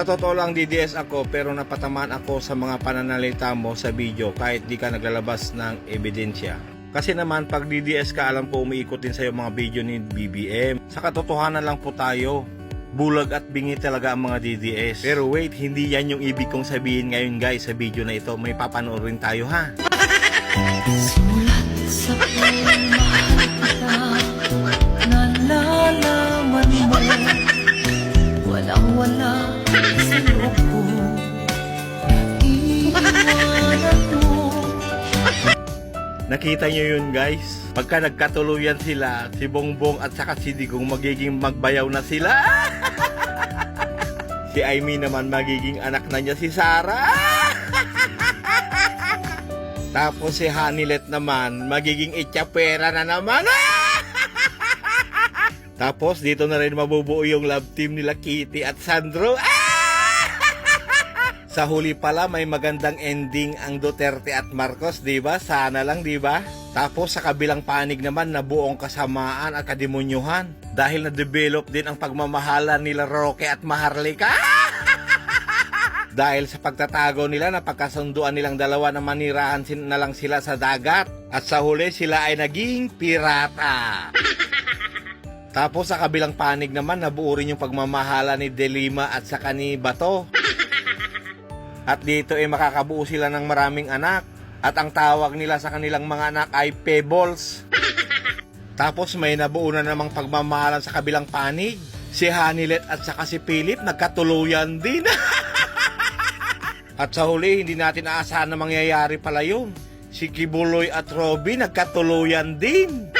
Sa totoo lang DDS ako pero napatamaan ako sa mga pananalita mo sa video kahit di ka naglalabas ng ebidensya. Kasi naman pag DDS ka alam ko umiikot din sa'yo mga video ni BBM. Sa katotohanan lang po tayo. Bulag at bingi talaga ang mga DDS. Pero wait, hindi yan yung ibig kong sabihin ngayon guys sa video na ito. May papanoorin tayo ha. Sulat sa wala sa loob ko Nakita nyo yun guys? Pagka nagkatuluyan sila, si Bongbong at saka si Digong magiging magbayaw na sila. si Aimee naman magiging anak na niya si Sarah. Tapos si Hanilet naman magiging ityapera na naman. Tapos dito na rin mabubuo yung love team nila Kitty at Sandro. Sa huli pala may magandang ending ang Duterte at Marcos, 'di ba? Sana lang, 'di ba? Tapos sa kabilang panig naman na buong kasamaan at kademonyuhan dahil na-develop din ang pagmamahalan nila Roque at Maharlika. dahil sa pagtatago nila na pagkasunduan nilang dalawa na manirahan na lang sila sa dagat at sa huli sila ay naging pirata. Tapos sa kabilang panig naman nabuo rin yung pagmamahala ni Delima at saka ni Bato. At dito ay makakabuo sila ng maraming anak. At ang tawag nila sa kanilang mga anak ay Pebbles. Tapos may nabuo na namang pagmamahalan sa kabilang panig. Si Hanilet at saka si Philip nagkatuluyan din. at sa huli, hindi natin aasahan na mangyayari pala yun. Si Kibuloy at Robby nagkatuluyan din.